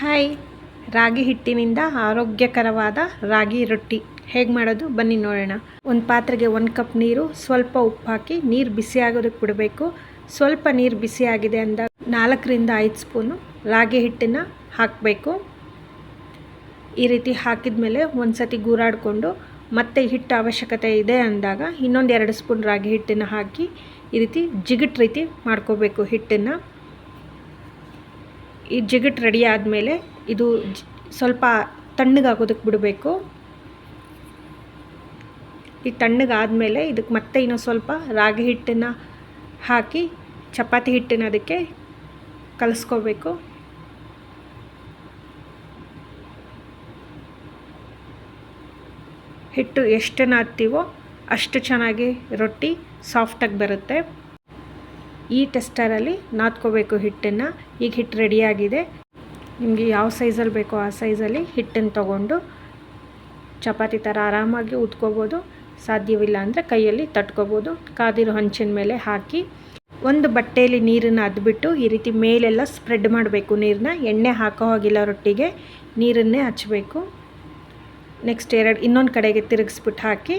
Hi. ರಾಗಿ ಹಿಟ್ಟಿನಿಂದ ಆರೋಗ್ಯಕರವಾದ ರಾಗಿ ರೊಟ್ಟಿ. ಹೇಗೆ ಮಾಡೋದು? ಬನ್ನಿ ನೋಡೋಣ. ಒಂದು ಪಾತ್ರೆಗೆ ಒಂದು ಕಪ್ ನೀರು, ಸ್ವಲ್ಪ ಉಪ್ಪು ಹಾಕಿ ನೀರು ಬಿಸಿ ಆಗೋದಕ್ಕೆ ಬಿಡಬೇಕು. ಸ್ವಲ್ಪ ನೀರು ಬಿಸಿ ಆಗಿದೆ ಅಂದಾಗ ನಾಲ್ಕರಿಂದ ಐದು ಸ್ಪೂನು ರಾಗಿ ಹಿಟ್ಟನ್ನು ಹಾಕಬೇಕು. ಈ ರೀತಿ ಹಾಕಿದ ಮೇಲೆ ಒಂದು ಸತಿ ಗೂರಾಡಿಕೊಂಡು ಮತ್ತೆ ಹಿಟ್ಟು ಅವಶ್ಯಕತೆ ಇದೆ ಅಂದಾಗ ಇನ್ನೊಂದು ಎರಡು ಸ್ಪೂನ್ ರಾಗಿ ಹಿಟ್ಟನ್ನು ಹಾಕಿ ಈ ರೀತಿ ಜಿಗಿಟ್ ರೀತಿ ಮಾಡ್ಕೋಬೇಕು ಹಿಟ್ಟನ್ನು. ಈ ಜಿಗಿಟ್ ರೆಡಿ ಆದಮೇಲೆ ಇದು ಸ್ವಲ್ಪ ತಣ್ಣಗಾಗೋದಕ್ಕೆ ಬಿಡಬೇಕು. ಈ ತಣ್ಣಗಾದಮೇಲೆ ಇದಕ್ಕೆ ಮತ್ತೆ ಇನ್ನೂ ಸ್ವಲ್ಪ ರಾಗಿ ಹಿಟ್ಟನ್ನು ಹಾಕಿ, ಚಪಾತಿ ಹಿಟ್ಟನ್ನು ಅದಕ್ಕೆ ಕಲಸ್ಕೋಬೇಕು. ಹಿಟ್ಟು ಎಷ್ಟನ್ನು ನಾದ್ತೀವೋ ಅಷ್ಟು ಚೆನ್ನಾಗಿ ರೊಟ್ಟಿ ಸಾಫ್ಟಾಗಿ ಬರುತ್ತೆ. ಈ ಟೆಸ್ಟರಲ್ಲಿ ನಾದ್ಕೋಬೇಕು ಹಿಟ್ಟನ್ನು. ಈಗ ಹಿಟ್ಟು ರೆಡಿಯಾಗಿದೆ. ನಿಮಗೆ ಯಾವ ಸೈಜಲ್ಲಿ ಬೇಕೋ ಆ ಸೈಜಲ್ಲಿ ಹಿಟ್ಟನ್ನು ತಗೊಂಡು ಚಪಾತಿ ಥರ ಆರಾಮಾಗಿ ಉತ್ಕೋಬೋದು ಸಾಧ್ಯವಿಲ್ಲ ಅಂದರೆ ಕೈಯಲ್ಲಿ ತಟ್ಕೋಬೋದು. ಕಾದಿರೋ ಹಂಚಿನ ಮೇಲೆ ಹಾಕಿ ಒಂದು ಬಟ್ಟೆಯಲ್ಲಿ ನೀರನ್ನು ಅದ್ಬಿಟ್ಟು ಈ ರೀತಿ ಮೇಲೆಲ್ಲ ಸ್ಪ್ರೆಡ್ ಮಾಡಬೇಕು ನೀರನ್ನ. ಎಣ್ಣೆ ಹಾಕೋ ಹೋಗಿಲ್ಲ ರೊಟ್ಟಿಗೆ. ನೀರನ್ನೇ ಹಚ್ಚಬೇಕು. ನೆಕ್ಸ್ಟ್ ಎರಡು ಇನ್ನೊಂದು ಕಡೆಗೆ ತಿರುಗಿಸ್ಬಿಟ್ಟು ಹಾಕಿ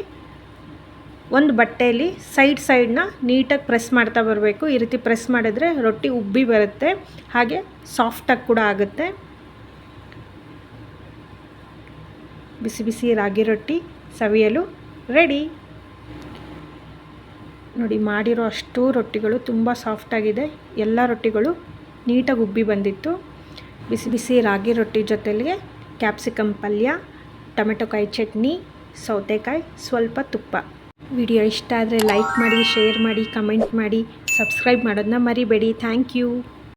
ಒಂದು ಬಟ್ಟೆಯಲ್ಲಿ ಸೈಡ್ ಸೈಡ್ನ ನೀಟಾಗಿ ಪ್ರೆಸ್ ಮಾಡ್ತಾ ಬರಬೇಕು. ಈ ರೀತಿ ಪ್ರೆಸ್ ಮಾಡಿದ್ರೆ ರೊಟ್ಟಿ ಉಬ್ಬಿ ಬರುತ್ತೆ. ಹಾಗೆ ಸಾಫ್ಟಾಗಿ ಕೂಡ ಆಗುತ್ತೆ. ಬಿಸಿ ಬಿಸಿ ರಾಗಿ ರೊಟ್ಟಿ ಸವಿಯಲು ರೆಡಿ. ನೋಡಿ, ಮಾಡಿರೋ ಅಷ್ಟು ರೊಟ್ಟಿಗಳು ತುಂಬ ಸಾಫ್ಟಾಗಿದೆ. ಎಲ್ಲ ರೊಟ್ಟಿಗಳು ನೀಟಾಗಿ ಉಬ್ಬಿ ಬಂದಿತ್ತು. ಬಿಸಿ ಬಿಸಿ ರಾಗಿ ರೊಟ್ಟಿ ಜೊತೆಗೆ ಕ್ಯಾಪ್ಸಿಕಮ್ ಪಲ್ಯ, ಟೊಮೆಟೊ ಕಾಯಿ ಚಟ್ನಿ, ಸೌತೆಕಾಯಿ, ಸ್ವಲ್ಪ ತುಪ್ಪ. ವಿಡಿಯೋ ಇಷ್ಟ ಆದರೆ ಲೈಕ್ ಮಾಡಿ ಶೇರ್ ಮಾಡಿ ಕಮೆಂಟ್ ಮಾಡಿ ಸಬ್ಸ್ಕ್ರೈಬ್ ಮಾಡೋದನ್ನ ಮರಿಬೇಡಿ. Thank you